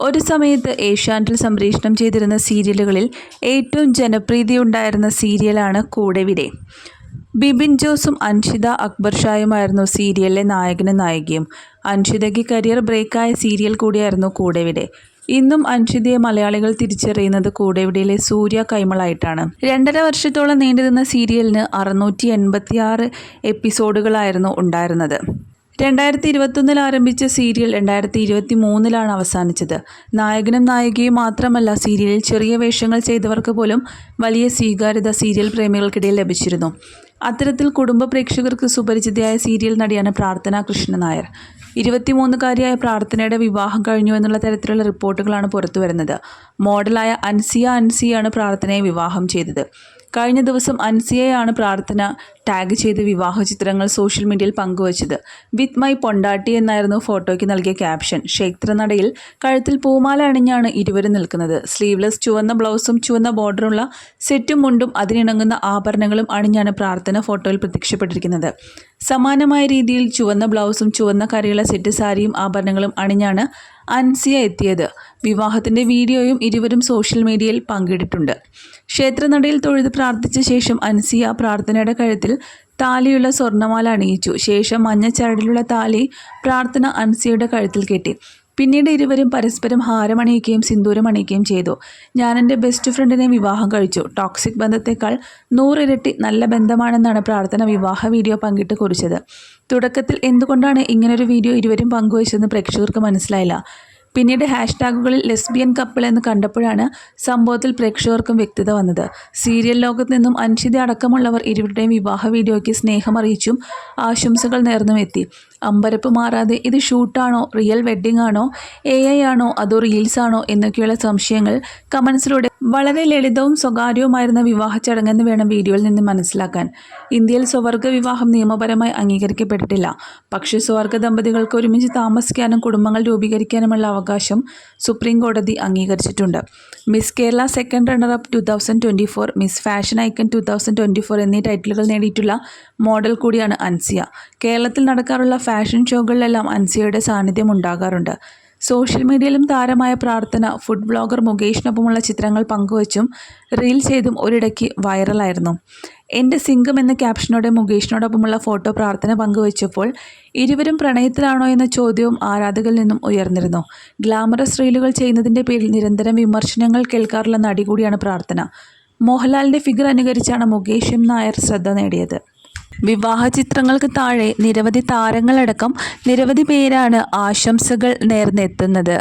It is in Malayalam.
ഒരു സമയത്ത് ഏഷ്യാനെറ്റിൽ സംപ്രേഷണം ചെയ്തിരുന്ന സീരിയലുകളിൽ ഏറ്റവും ജനപ്രീതി ജനപ്രീതിയുണ്ടായിരുന്ന സീരിയലാണ് കൂടെവിടെ. ബിബിൻ ജോസും അൻഷിത അക്ബർ ഷായുമായിരുന്നു സീരിയലിലെ നായകനും നായികയും. അൻഷിതയ്ക്ക് കരിയർ ബ്രേക്കായ സീരിയൽ കൂടിയായിരുന്നു കൂടെവിടെ. ഇന്നും അൻഷിതയെ മലയാളികൾ തിരിച്ചറിയുന്നത് കൂടെവിടെയിലെ സൂര്യ കൈമളായിട്ടാണ്. രണ്ടര വർഷത്തോളം നീണ്ടുനിന്ന സീരിയലിന് അറുന്നൂറ്റി എൺപത്തിയാറ് എപ്പിസോഡുകളായിരുന്നു ഉണ്ടായിരുന്നത്. രണ്ടായിരത്തി ഇരുപത്തൊന്നിൽ ആരംഭിച്ച സീരിയൽ രണ്ടായിരത്തി ഇരുപത്തി മൂന്നിലാണ് അവസാനിച്ചത്. നായകനും നായികയും മാത്രമല്ല സീരിയലിൽ ചെറിയ വേഷങ്ങൾ ചെയ്തവർക്ക് പോലും വലിയ സ്വീകാര്യത സീരിയൽ പ്രേമികൾക്കിടയിൽ ലഭിച്ചിരുന്നു. അത്തരത്തിൽ കുടുംബ പ്രേക്ഷകർക്ക് സുപരിചിതയായ സീരിയൽ നടിയാണ് പ്രാർത്ഥന കൃഷ്ണൻ നായർ. ഇരുപത്തിമൂന്നുകാരിയായ പ്രാർത്ഥനയുടെ വിവാഹം കഴിഞ്ഞു എന്നുള്ള തരത്തിലുള്ള റിപ്പോർട്ടുകളാണ് പുറത്തുവരുന്നത് മോഡലായ അൻസിയ അൻസിയാണ് പ്രാർത്ഥനയെ വിവാഹം ചെയ്തത്. കഴിഞ്ഞ ദിവസം അൻസിയയാണ് പ്രാർത്ഥന ടാഗ് ചെയ്ത് വിവാഹ ചിത്രങ്ങൾ സോഷ്യൽ മീഡിയയിൽ പങ്കുവച്ചത്. വിത്ത് മൈ പൊണ്ടാട്ടി എന്നായിരുന്നു ഫോട്ടോയ്ക്ക് നൽകിയ ക്യാപ്ഷൻ ക്ഷേത്രനടയിൽ കഴുത്തിൽ പൂമാല അണിഞ്ഞാണ് ഇരുവരും നിൽക്കുന്നത്. സ്ലീവ്ലെസ് ചുവന്ന ബ്ലൗസും ചുവന്ന ബോർഡറുള്ള സെറ്റും മുണ്ടും അതിനിണങ്ങുന്ന ആഭരണങ്ങളും അണിഞ്ഞാണ് പ്രാർത്ഥന ഫോട്ടോയിൽ പ്രത്യക്ഷപ്പെട്ടിരിക്കുന്നത്. സമാനമായ രീതിയിൽ ചുവന്ന ബ്ലൗസും ചുവന്ന കരയുള്ള സെറ്റ് സാരിയും ആഭരണങ്ങളും അണിഞ്ഞാണ് അൻസിയ എത്തിയത്. വിവാഹത്തിന്റെ വീഡിയോയും ഇരുവരും സോഷ്യൽ മീഡിയയിൽ പങ്കിട്ടിട്ടുണ്ട്. ക്ഷേത്രനടയിൽ തൊഴുത് പ്രാർത്ഥിച്ച ശേഷം അൻസിയ പ്രാർത്ഥനയുടെ കഴുത്തിൽ താലിയുള്ള സ്വർണമാല അണിയിച്ചു. ശേഷം മഞ്ഞച്ചരടിലുള്ള താലി പ്രാർത്ഥന അൻസിയുടെ കഴുത്തിൽ കെട്ടി. പിന്നീട് ഇരുവരും പരസ്പരം ഹാരമണിയിക്കുകയും സിന്ദൂരം അണിയിക്കുകയും ചെയ്തു. ഞാൻ എന്റെ ബെസ്റ്റ് ഫ്രണ്ടിനെ വിവാഹം കഴിച്ചു. ടോക്സിക് ബന്ധത്തേക്കാൾ നൂറിരട്ടി നല്ല ബന്ധമാണെന്നാണ് പ്രാർത്ഥന വിവാഹ വീഡിയോ പങ്കിട്ട് കുറിച്ചത്. തുടക്കത്തിൽ എന്തുകൊണ്ടാണ് ഇങ്ങനൊരു വീഡിയോ ഇരുവരും പങ്കുവച്ചതെന്ന് പ്രേക്ഷകർക്ക് മനസ്സിലായില്ല. പിന്നീട് ഹാഷ്ടാഗുകളിൽ ലെസ്ബിയൻ കപ്പിൾ എന്ന് കണ്ടപ്പോഴാണ് സംഭവത്തിൽ പ്രേക്ഷകർക്കും വ്യക്തത വന്നത്. സീരിയൽ ലോകത്ത് നിന്നും അൻഷിത അടക്കമുള്ളവർ ഇരുവരുടെയും വിവാഹ വീഡിയോയ്ക്ക് സ്നേഹമറിയിച്ചും ആശംസകൾ നേർന്നും എത്തി അമ്പരപ്പ് മാറാതെ ഇത് ഷൂട്ടാണോ? റിയൽ വെഡ്ഡിംഗ് ആണോ? എ ഐ ആണോ? അതോ റീൽസ് ആണോ? എന്നൊക്കെയുള്ള സംശയങ്ങൾ കമൻസിലൂടെ വളരെ ലളിതവും സ്വകാര്യവുമായിരുന്ന വിവാഹ ചടങ്ങെന്ന് വേണം വീഡിയോയിൽ നിന്ന് മനസ്സിലാക്കാൻ. ഇന്ത്യയിൽ സ്വവർഗ വിവാഹം നിയമപരമായി അംഗീകരിക്കപ്പെട്ടിട്ടില്ല. പക്ഷേ സ്വർഗ ദമ്പതികൾക്ക് ഒരുമിച്ച് താമസിക്കാനും കുടുംബങ്ങൾ രൂപീകരിക്കാനുമുള്ള അവകാശം സുപ്രീം കോടതി അംഗീകരിച്ചിട്ടുണ്ട്. Miss Kerala second runner up two thousand twenty four miss fashion icon two thousand twenty four എന്നീ ടൈറ്റിലുകൾ നേടിയിട്ടുള്ള മോഡൽ കൂടിയാണ് അൻസിയ. കേരളത്തിൽ നടക്കാറുള്ള ഫാഷൻ ഷോകളിലെല്ലാം അൻസിയയുടെ സാന്നിധ്യം ഉണ്ടാകാറുണ്ട്. സോഷ്യൽ മീഡിയയിലും താരമായ പ്രാർത്ഥന ഫുഡ് ബ്ലോഗർ മുകേഷിനൊപ്പമുള്ള ചിത്രങ്ങൾ പങ്കുവച്ചും റീൽ ചെയ്തും ഒരിടയ്ക്ക് വൈറലായിരുന്നു. എന്റെ സിംഗം എന്ന ക്യാപ്ഷനോടെ മുകേഷിനോടൊപ്പമുള്ള ഫോട്ടോ പ്രാർത്ഥന പങ്കുവച്ചപ്പോൾ ഇരുവരും പ്രണയത്തിലാണോ എന്ന ചോദ്യവും ആരാധകരിൽ നിന്നും ഉയർന്നിരുന്നു. ഗ്ലാമറസ് റീലുകൾ ചെയ്യുന്നതിന്റെ പേരിൽ നിരന്തരം വിമർശനങ്ങൾ കേൾക്കാറുള്ള നടി കൂടിയാണ് പ്രാർത്ഥന. മോഹൻലാലിന്റെ ഫിഗർ അനുകരിച്ചാണ് മുകേഷ് നായർ ശ്രദ്ധ നേടിയത്. വിവാഹ ചിത്രങ്ങൾക്ക് താഴെ നിരവധി താരങ്ങളടക്കം നിരവധി പേരാണ് ആശംസകൾ നേർന്നെത്തുന്നത്.